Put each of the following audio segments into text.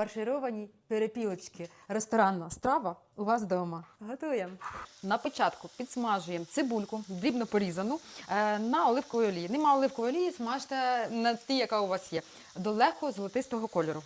Фаршировані перепілочки. Ресторанна страва у вас вдома. Готуємо. На початку підсмажуємо цибульку, дрібно порізану е, на оливковій олії. Нема оливкової олії, смажте на ті, яка у вас є, до легкого золотистого кольору.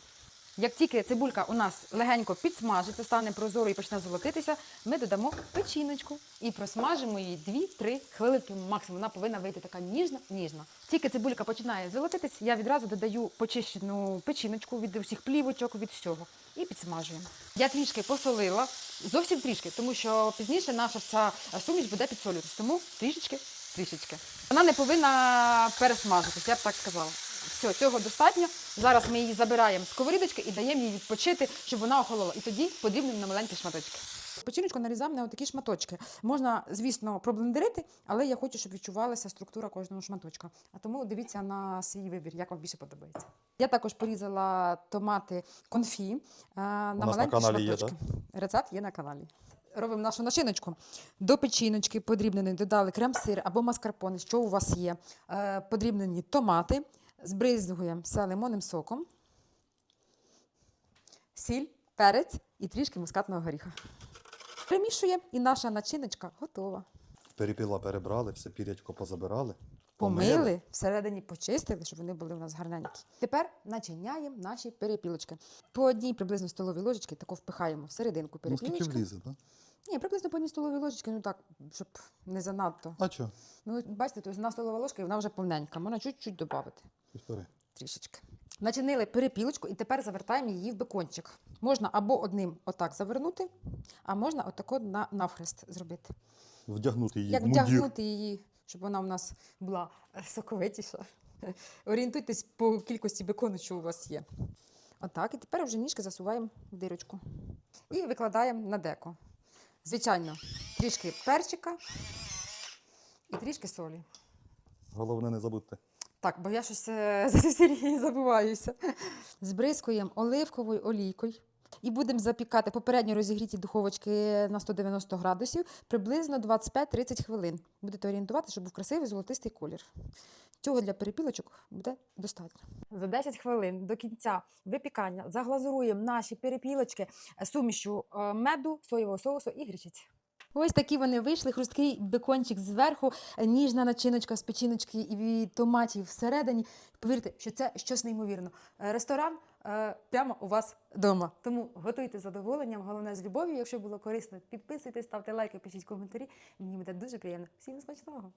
Як тільки цибулька у нас легенько підсмажиться, стане прозоро і почне золотитися, ми додамо печіночку і просмажимо її 2-3 хвилинки максимум. Вона повинна вийти така ніжна, ніжна. Тільки цибулька починає золотитись, я відразу додаю почищену печіночку від усіх плівочок, від всього. І підсмажуємо. Я трішки посолила, зовсім трішки, тому що пізніше наша вся суміш буде підсолюватись. Тому трішечки, трішечки. Вона не повинна пересмажитись, я б так сказала. Все, цього достатньо. Зараз ми її забираємо з сковорідочки і даємо їй відпочити, щоб вона охолола. І тоді подрібнемо на маленькі шматочки. Печіночку нарізаємо на такі шматочки. Можна, звісно, проблендерити, але я хочу, щоб відчувалася структура кожного шматочка. А тому дивіться на свій вибір, як вам більше подобається. Я також порізала томати конфі е, на на маленькі каналі є, шматочки. Рецепт є на каналі. Робимо нашу начиночку. До печіночки подрібненої додали крем-сир або маскарпоне, що у вас є. Е, Подрібнені томати. Збризгуємо все лимонним соком, сіль, перець і трішки мускатного горіха. Примішуємо і наша начиночка готова. Перепіла перебрали, все пірячко позабирали. Помили, всередині почистили, щоб вони були у нас гарненькі. Тепер начиняємо наші перепілочки. По одній приблизно столовій ложечки тако впихаємо всерединку Ну скільки перепілочки. влізе, так? Ні, приблизно по одній столовій ложечки, ну так, щоб не занадто. А що? Ну, бачите, то одна столова ложка, і вона вже повненька. Можна чуть-чуть додати. Півтори. Трішечки. Начинили перепілочку і тепер завертаємо її в бекончик. Можна або одним отак завернути, а можна отако на, навхрест зробити. Вдягнути її Як в мундір. вдягнути її, щоб вона у нас була соковитіша. Орієнтуйтесь по кількості бекону, що у вас є. Отак. І тепер вже ніжки засуваємо в дирочку. І викладаємо на деко. Звичайно, трішки перчика і трішки солі. Головне не забудьте. Так, бо я щось е, за Сергій забуваюся. Збризкуємо оливковою олійкою. І будемо запікати попередньо розігріті духовочки на 190 градусів приблизно 25-30 хвилин. Будете орієнтувати, щоб був красивий золотистий колір. Цього для перепілочок буде достатньо. За 10 хвилин до кінця випікання заглазуруємо наші перепілочки сумішю е, меду, соєвого соусу і гречиці. Ось такі вони вийшли. Хрусткий бекончик зверху, ніжна начиночка з печіночки і томатів всередині. Повірте, що це щось неймовірно. Е, Ресторан е, прямо у вас вдома. Тому готуйте задоволенням, головне з любов'ю. Якщо було корисно, підписуйтесь, ставте лайки, пишіть коментарі. Мені буде дуже приємно. Всім смачного!